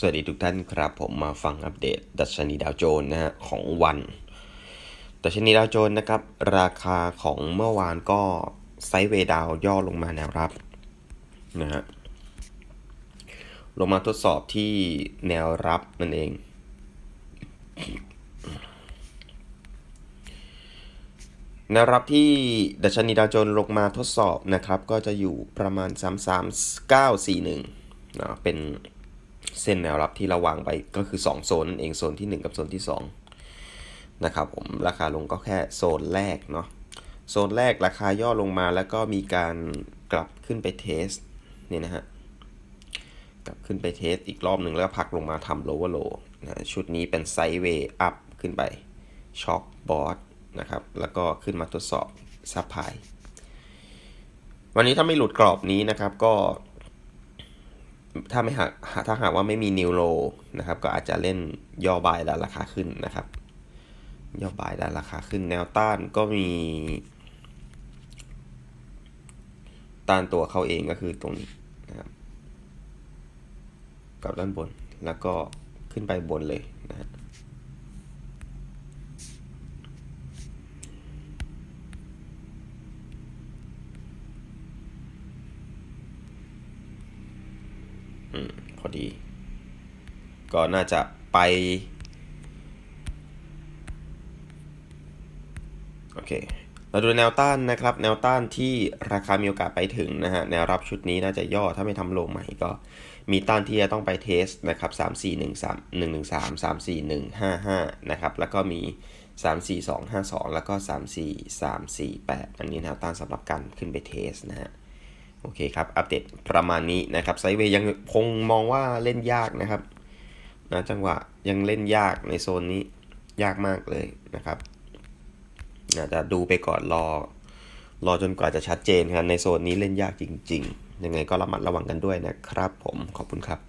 สวัสดีทุกท่านครับ ผมมาฟังอัปเดต ดัชนีดาวโจนส์นะฮะของวัน ดัชนีดาวโจนส์นะครับ ราคาของเมื่อวานก็ไซด์เวดาวย่อลงมาแนวรับนะฮะลงมาทดสอบที่แนวรับนั่นเอง แนวรับที่ดัชนีดาวโจนส์ลงมาทดสอบนะครับ ก็จะอยู่ประมาณ 33941นะเป็น เส้นแนวรับที่เราวางไปก็คือ 2 โซนนั่นเองโซนที่ 1 กับโซนที่ 2 นะครับผมราคาลงก็แค่โซนแรกเนาะโซนแรกราคาย่อลงมาแล้วก็มีการกลับขึ้นไปเทสเนี่ยนะฮะกลับขึ้นไปเทสอีกรอบหนึ่งแล้วพักลงมาทำ lower low นะชุดนี้เป็นไซด์เวย์อัพขึ้นไปช็อคบอสนะครับแล้วก็ขึ้นมาทดสอบซับไพวันนี้ถ้าไม่หลุดกรอบนี้นะครับก็ ถ้าไม่หากถ้าหากว่าไม่มีนิวโลนะครับ ก็อาจจะเล่นย่อบายดันราคาขึ้นนะครับ ย่อบายดันราคาขึ้นแนวต้านก็มี ต้านตัวเขาเองก็คือตรงนี้นะครับกับด้านบนแล้วก็ขึ้นไปบนเลยนะฮะ อืมพอดี ก็น่าจะไปโอเคเราดูแนวต้านนะครับ แนวต้านที่ราคามีโอกาสไปถึงนะฮะ แนวรับชุดนี้น่าจะย่อถ้าไม่ทำโลใหม่ก็ มีต้านที่จะต้องไปเทสนะครับ 3 4 1 3 1 1 3 3 4 1 5 5 นะครับ แล้วก็มี 3 4 2 5 2 แล้วก็ 3 4 3 4 8 อันนี้แนวต้านสำหรับการขึ้นไปเทสนะฮะ โอเคครับ อัปเดตประมาณนี้นะครับไซเวย์ยังคงมองว่าเล่นยากนะครับนะจังหวะยังเล่นยากในโซนนี้ยากมากเลยนะครับอาจจะดูไปก่อนรอ รอจนกว่าจะชัดเจนครับในโซนนี้เล่นยากจริง ๆ ยังไงก็ระมัดระวังกันด้วยนะครับ ผมขอบคุณครับ